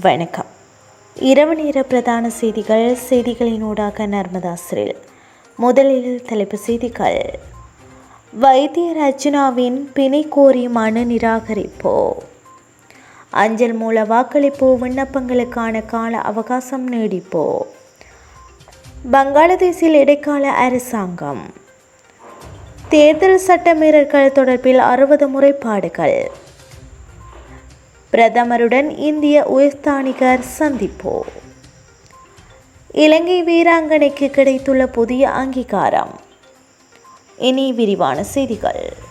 வணக்கம். இரவு நேர பிரதான செய்திகள் செய்திகளினூடாக நர்மதாசிரில் முதலில் தலைப்பு செய்திகள். வைத்தியர் அர்ஜுனாவின் பிணை கோரி மனு நிராகரிப்போ. அஞ்சல் மூல வாக்களிப்பு விண்ணப்பங்களுக்கான கால அவகாசம் நீடிப்போ. பங்களாதேஷில் இடைக்கால அரசாங்கம். தேர்தல் சட்டமீறல்கள் தொடர்பில் அறுபது முறைப்பாடுகள். பிரதமருடன் இந்திய உயர்ஸ்தானிகர் சந்திப்பு? இலங்கை வீராங்கனைக்கு கிடைத்துள்ள புதிய அங்கீகாரம். இனி விரிவான செய்திகள்.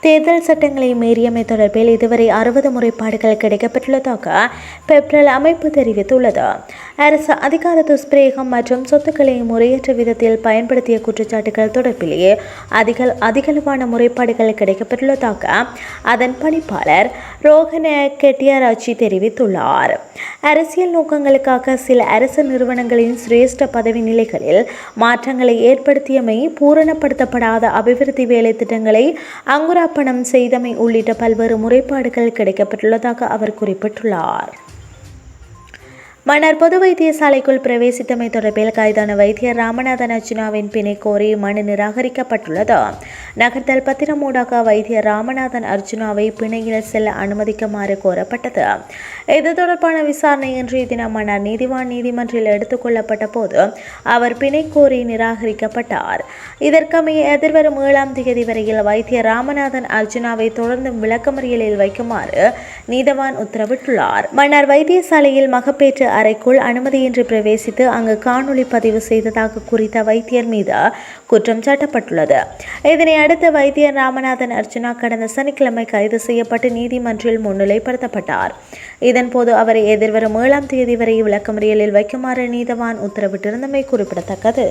தேர்தல் சட்டங்களை மீறியமை தொடர்பில் இதுவரை அறுபது முறைப்பாடுகள் கிடைக்கப்பட்டுள்ளதாக பெப்ரல் அமைப்பு தெரிவித்துள்ளது. அரசு அதிகார துஷ்பிரயோகம் மற்றும் சொத்துக்களை முறையற்ற விதத்தில் பயன்படுத்திய குற்றச்சாட்டுகள் தொடர்பிலேயே அதிக அதிகளவான முறைப்பாடுகள் கிடைக்கப்பட்டுள்ளதாக அதன் பணிப்பாளர் ரோஹன கெட்டியாராச்சி தெரிவித்துள்ளார். அரசியல் நோக்கங்களுக்காக சில அரசு நிறுவனங்களின் சிரேஷ்ட பதவி நிலைகளில் மாற்றங்களை ஏற்படுத்தியமை பூரணப்படுத்தப்படாத அபிவிருத்தி வேலை திட்டங்களை அங்குராப்பணம் செய்தமை உள்ளிட்ட பல்வேறு முறைப்பாடுகள் கிடைக்கப்பட்டுள்ளதாக அவர் குறிப்பிட்டுள்ளார். மன்னர் பொது வைத்தியசாலைக்குள் பிரவேசித்தமை தொடர்பில் கைதான வைத்தியர் ராமநாதன் அர்ஜுனாவின் பிணை கோரி மனு நிராகரிக்கப்பட்டுள்ளது. நகர்த்தல் பத்திரமூடாக வைத்தியர் ராமநாதன் அர்ஜுனாவை பிணையில் செல்ல அனுமதிக்குமாறு கோரப்பட்டது. இது தொடர்பான விசாரணை இன்றைய தினம் மன்னர் நீதிவான் நீதிமன்றில் எடுத்துக் கொள்ளப்பட்ட போது அவர் பிணை கோரி நிராகரிக்கப்பட்டார். இதற்கமைய எதிர்வரும் ஏழாம் தேதி வரையில் வைத்தியர் ராமநாதன் அர்ஜுனாவை தொடர்ந்து விளக்கமறியலில் வைக்குமாறு நீதவான் உத்தரவிட்டுள்ளார். மன்னர் வைத்தியசாலையில் மகப்பேற்று அறைக்குள் அனுமதியின்றி பிரவேசித்து அங்கு காணொளி பதிவு செய்ததாக குறித்த வைத்தியர் மீது குற்றம் சாட்டப்பட்டுள்ளது. இதனை அடுத்து வைத்தியர் ராமநாதன் அர்ச்சனா கடந்த சனிக்கிழமை கைது செய்யப்பட்டு நீதிமன்றில் முன்னிலைப்படுத்தப்பட்டார். இதன்போது அவரை எதிர்வரும் ஏழாம் தேதி வரை விளக்கமறியலில் வைக்குமாறு நீதவான் உத்தரவிட்டிருந்தமை குறிப்பிடத்தக்கது.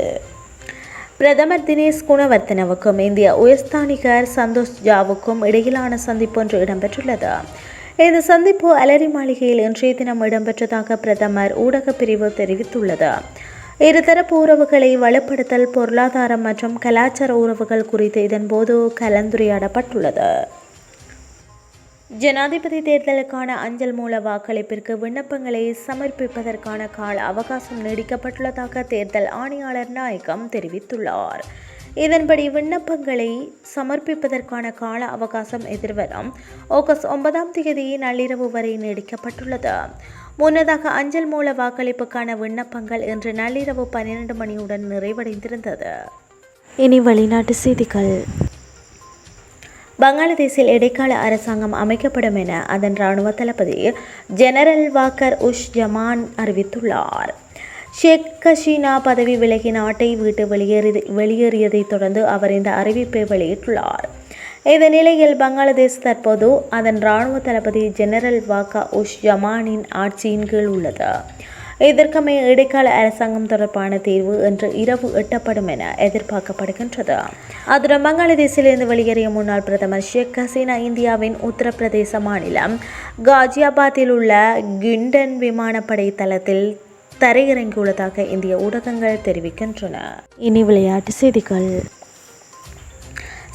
பிரதமர் தினேஷ் குணவர்த்தனவுக்கும் இந்திய உயர்ஸ்தானிகர் சந்தோஷ் ஜாவுக்கும் இடையிலான சந்திப்பொன்று இடம்பெற்றுள்ளது. இந்த சந்திப்பு அலரி மாளிகையில் இன்றைய தினம் இடம்பெற்றதாக பிரதமர் ஊடகப் பிரிவு தெரிவித்துள்ளது. இருதரப்பு உறவுகளை வலுப்படுத்தல் பொருளாதாரம் மற்றும் கலாச்சார உறவுகள் குறித்து இதன்போது கலந்துரையாடப்பட்டுள்ளது. ஜனாதிபதி தேர்தலுக்கான அஞ்சல் மூல வாக்களிப்பிற்கு விண்ணப்பங்களை சமர்ப்பிப்பதற்கான கால அவகாசம் நீடிக்கப்பட்டுள்ளதாக தேர்தல் ஆணையாளர் நாயகம் தெரிவித்துள்ளார். இதன்படி விண்ணப்பங்களை சமர்ப்பிப்பதற்கான கால அவகாசம் எதிர்வரும். ஆகஸ்ட் ஒன்பதாம் தேதி நள்ளிரவு வரை நீடிக்கப்பட்டுள்ளது. முன்னதாக அஞ்சல் மூல வாக்களிப்புக்கான விண்ணப்பங்கள் இன்று நள்ளிரவு பன்னிரண்டு மணியுடன் நிறைவடைந்திருந்தது. இனி வெளிநாட்டு செய்திகள். பங்களாதேஷில் இடைக்கால அரசாங்கம் அமைக்கப்படும் என அதன் இராணுவ தளபதி ஜெனரல் வாக்கர் உஷ் ஜமான் அறிவித்துள்ளார். ஷேக் ஹசீனா பதவி விலகி நாட்டை விட்டு வெளியேறி வெளியேறியதைத் தொடர்ந்து அவர் இந்த அறிவிப்பை வெளியிட்டுள்ளார். இந்த நிலையில் பங்களாதேஷ் தற்போது அதன் இராணுவ தளபதி ஜெனரல் வாக்கா உஷ் ஜமானின் ஆட்சியின் கீழ் உள்ளது. இதற்குமே இடைக்கால அரசாங்கம் தொடர்பான தீர்வு இன்று இரவு எட்டப்படும் என எதிர்பார்க்கப்படுகின்றது. அதுடன் பங்களாதேஷிலிருந்து வெளியேறிய முன்னாள் பிரதமர் ஷேக் ஹசீனா இந்தியாவின் உத்தரப்பிரதேச மாநிலம் காஜியாபாத்தில் உள்ள கிண்டன் விமானப்படை தளத்தில் தரையிறங்கியுள்ளதாக இந்திய ஊடகங்கள் தெரிவிக்கின்றன. இனி விளையாட்டு செய்திகள்.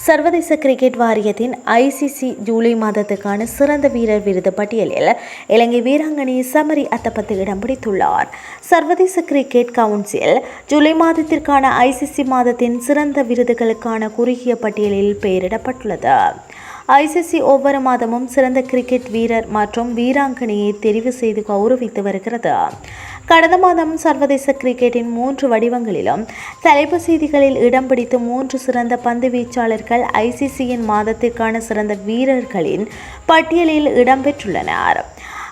சர்வதேச கிரிக்கெட் வாரியத்தின் ஐசிசி ஜூலை மாதத்துக்கான சிறந்த வீரர் விருது பட்டியலில் இலங்கை வீராங்கனை சமரி அத்தப்பத்து இடம் பிடித்துள்ளார். சர்வதேச கிரிக்கெட் கவுன்சில் ஜூலை மாதத்திற்கான ஐசிசி மாதத்தின் சிறந்த விருதுகளுக்கான குறுகிய பட்டியலில் பெயரிடப்பட்டுள்ளது. ஐசிசி ஒவ்வொரு மாதமும் சிறந்த கிரிக்கெட் வீரர் மற்றும் வீராங்கனையை தெரிவு செய்து கௌரவித்து வருகிறது. கடந்த மாதம் சர்வதேச கிரிக்கெட்டின் மூன்று வடிவங்களிலும் தலைப்பு செய்திகளில் இடம் பிடித்து மூன்று சிறந்த பந்து வீச்சாளர்கள் ஐசிசியின் மாதத்திற்கான சிறந்த வீரர்களின் பட்டியலில் இடம்பெற்றுள்ளனர்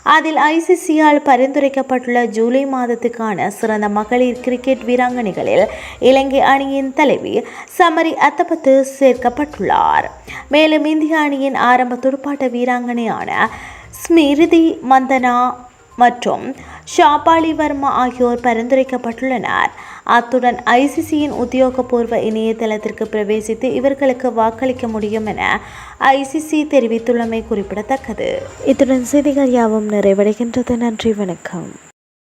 அதில் ஐசிசியால் பரிந்துரைக்கப்பட்டுள்ள ஜூலை மாதத்துக்கான சிறந்த மகளிர் கிரிக்கெட் வீராங்கனைகளில் இலங்கை அணியின் தலைவி சமரி அத்தபத்து சேர்க்கப்பட்டுள்ளார். மேலும் இந்திய அணியின் ஆரம்ப துடுப்பாட்ட வீராங்கனையான ஸ்மிருதி மந்தனா மற்றும் ஷாபாலி வர்மா ஆகியோர் பரிந்துரைக்கப்பட்டுள்ளனர். அத்துடன் ஐசிசியின் உத்தியோகபூர்வ இணையதளத்திற்கு பிரவேசித்து இவர்களுக்கு வாக்களிக்க முடியும் என ஐசிசி தெரிவித்துள்ளமை குறிப்பிடத்தக்கது. இத்துடன் செய்திகள் யாவும் நிறைவடைகின்றது. நன்றி வணக்கம்.